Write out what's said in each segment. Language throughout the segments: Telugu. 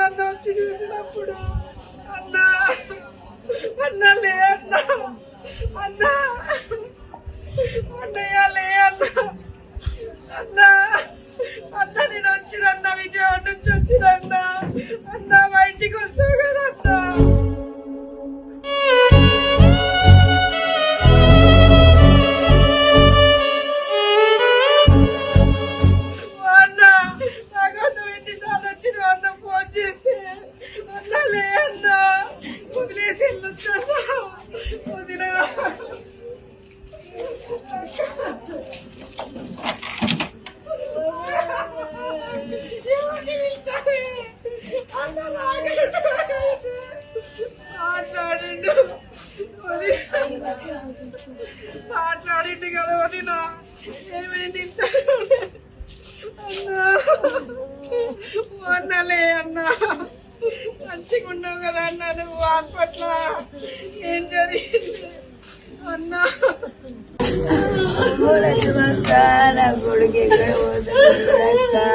నన్ను వచ్చి చూసినప్పుడు మంచిగా ఉన్నావు కదా అన్న హాస్పిటల్ ఏం జరిగింది? అన్నా. నా కొడుకు ఎక్కడ పోతున్నా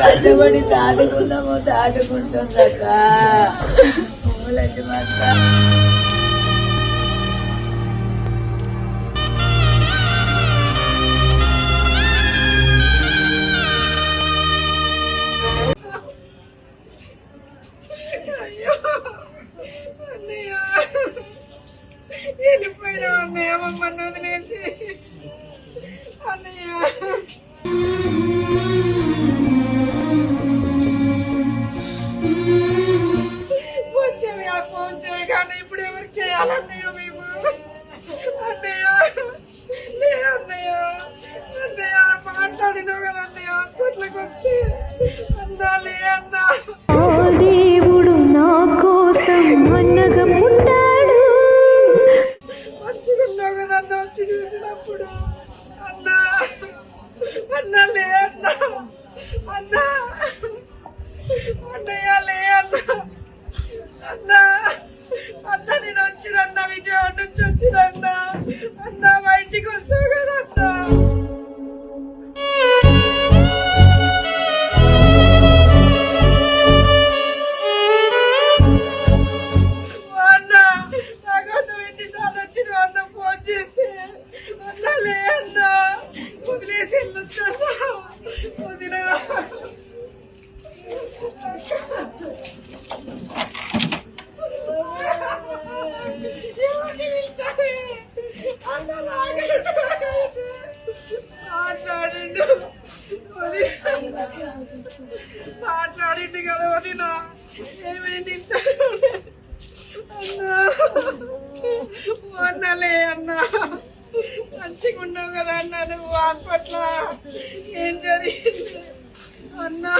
కష్టపడి సాదుకున్నామో దాటుకుంటున్నాక పూలటి మాత్రం వెళ్ళిపోయినా అన్నయ్య మమ్మల్ని వదిలేసి. అన్నయ్య. 같이 주세요, 앞으로. నేను ఏమైంది? అన్నా. అన్నా. మంచిగా ఉన్నావు కదా అన్నా నువ్వు హాస్పిటల్? ఏం జరిగింది? అన్నా.